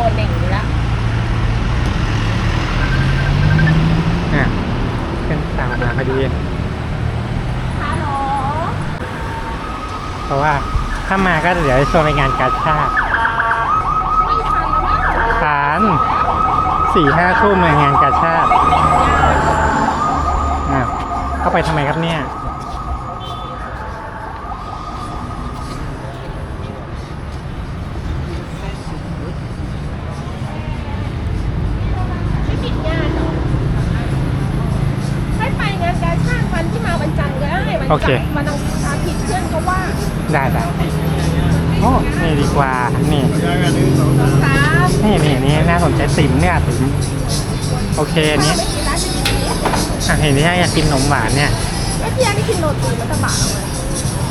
งก็โกเน่งอยู่แล้วอะขึ้นตามมาพอดีฮัลโหลเพราะว่าถ้ามาก็เดี๋ยวจะชวนไปงานกาชาติไม่ทันแล้วมั้งทานสี่ห้าทุ่มเลยงานกาชาติอ้าวเข้าไปทำไมครับเนี่ย โอจัเคนทร์วันอังคารผิดเพื่อนก็ว่าได้ได้โอ้นี่ดีกว่า นี่ครับนี่นี่นี่น่าสนใจติ๋มเนี่ยติ๋มโอเคอันนี้ไม่กินร้านจะกินนี้อะเห็นที่อยากกินขนมหวานเนี่ย แล้วพี่ยาได้กินโรตีมัตตบะเอาไหม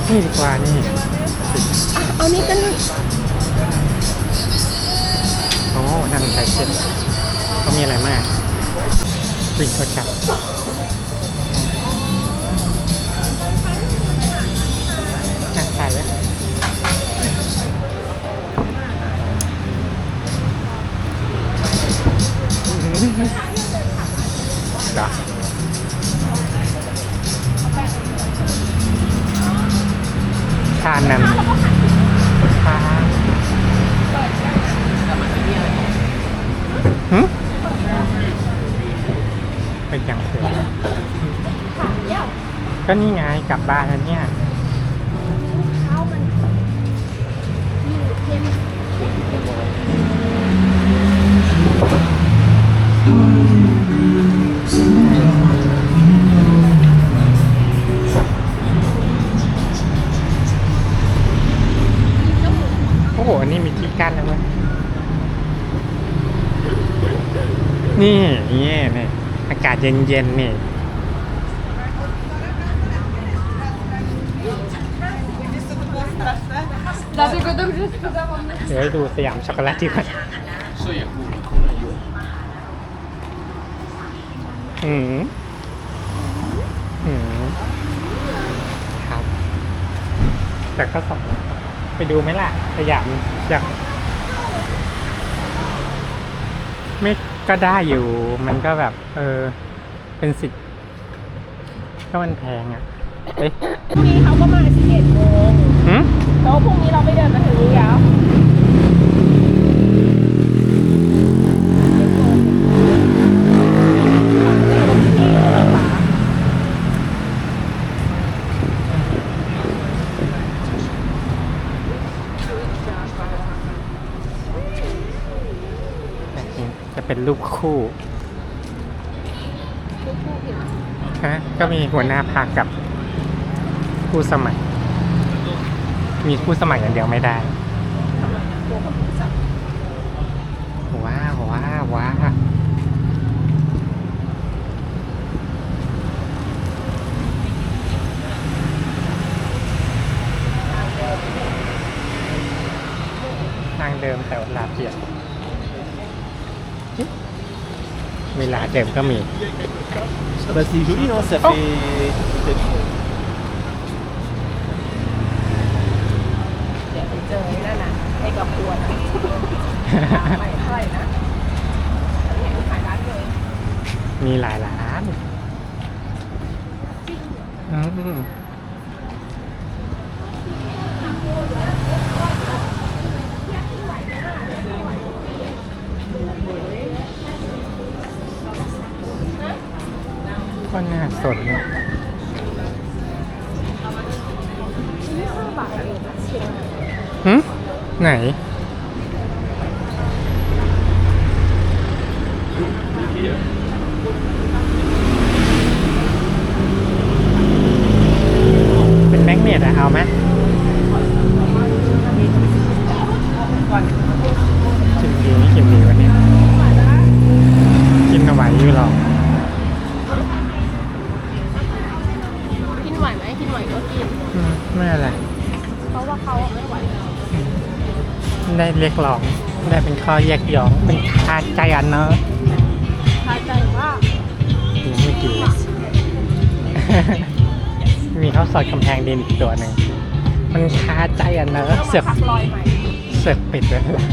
นี่ดีกว่านี่ อะเอานี้กันโอ้น่าสนใจเช่นเขามีอะไรมากวิ่งเข้าจับ เหรอทานนำทานหึเป็นอย่างเสือถามเดี่ยวก็นี่ไงกลับบ้านแล้วเนี่ย อันนี้มีที่กั้นแล้วเว้ยนี่นี่นี่อากาศเย็นๆนี่เดี๋ยวดูสยามช็อกโกแลตดีกว่าอืมอืมครับ แต่ก็สองไปดูไหมล่ะสยามอยาก ไม่ก็ได้อยู่ มันก็แบบ เออ เป็นสิทธิ์ก็มันแพงอะเอ้ยพรุ่งนี้เขาก็มา11โมงหืม แล้วพรุ่งนี้เราไม่เดินมาถึงนี้แล้วจะ เป็นรูปคู่ฮะก็มีหัวหน้าพักกับผู้สมัคร มีผู้สมัครอย่างเดียวไม่ได้ ว้าวว้าวว้าวทางเดิมแต่เวลาเปลี่ยน เวลาเดิมก็มี Bah c'est joli, hein, ça Oh. fait... เดี๋ยวไปเจอไอ้นั่นน่ะไอ้กับครัวนะใหม่เท่าไหร่นะเห็นขายร้านเลยมีหลายร้านอืม ก็น่าสนนะนี่ห้าบาทเองนะเชียงหึไหนเป็นแมกเนตอะเอาไหม หวไหมกินไหวก็กิน อืมไม่อะไรเพราะว่าเขาอะไม่ไหวได้เรียกร้อง ได้เป็นข้อแยกย้อง เป็นคาใจอันเนอะคาใจว่ายังไม่กินเลย มีข้าวซอยกำแพงดินอีกตัวหนึ่งอมันคาใจอะเนอะเพื่อเสือกมาพักรอยใหม่เสือกปิดไว้เลย